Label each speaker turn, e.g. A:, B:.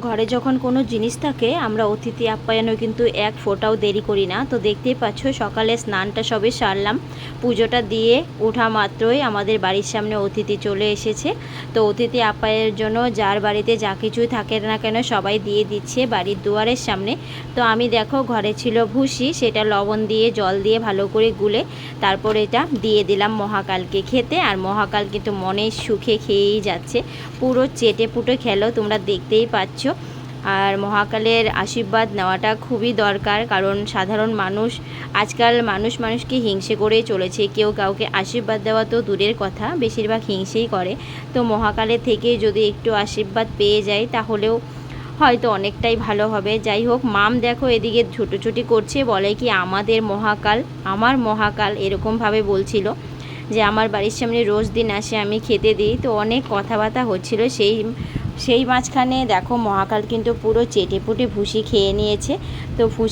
A: ঘরে যখন কোনো জিনিস থাকে, আমরা অতিথি আপ্যায়নও কিন্তু এক ফোঁটাও দেরি করি না। তো দেখতেই পাচ্ছ, সকালে স্নানটা সবে সারলাম। পুজোটা দিয়ে ওঠা মাত্রই আমাদের বাড়ির সামনে অতিথি চলে এসেছে। তো অতিথি আপ্যায়নের জন্য যার বাড়িতে যা কিছুই থাকে না কেন সবাই দিয়ে দিচ্ছে বাড়ির দুয়ারের সামনে। তো আমি দেখো, ঘরে ছিল ভুসি, সেটা লবণ দিয়ে, জল দিয়ে ভালো করে গুলে তারপর এটা দিয়ে দিলাম মহাকালকে খেতে। আর মহাকাল কিন্তু মনের সুখে খেয়েই যাচ্ছে। পুরো চেটে পুটে খেলো, তোমরা দেখতেই পাচ্ছ। আর মহাকালের আশীর্বাদ নেওয়াটা খুবই দরকার, কারণ সাধারণ মানুষ, আজকাল মানুষ মানুষকে হিংসে করেই চলেছে। কেউ কাউকে আশীর্বাদ দেওয়া তো দূরের কথা, বেশিরভাগ হিংসেই করে। তো মহাকালের থেকে যদি একটু আশীর্বাদ পেয়ে যায়, তাহলেও হয়তো অনেকটাই ভালো হবে। যাই হোক, মাম দেখো এদিকে ছুটোছুটি করছে, বলে কি, আমাদের মহাকাল, আমার মহাকাল, এরকমভাবে বলছিল। যে আমার বাড়ির সামনে রোজ দিন আসে, আমি খেতে দিই। তো অনেক কথাবার্তা হচ্ছিল। সেই সেই মাঝখানে দেখো মহাকাল কিন্তু পুরো চেটে পুটে ভুসি খেয়ে নিয়েছে। তো ভুসি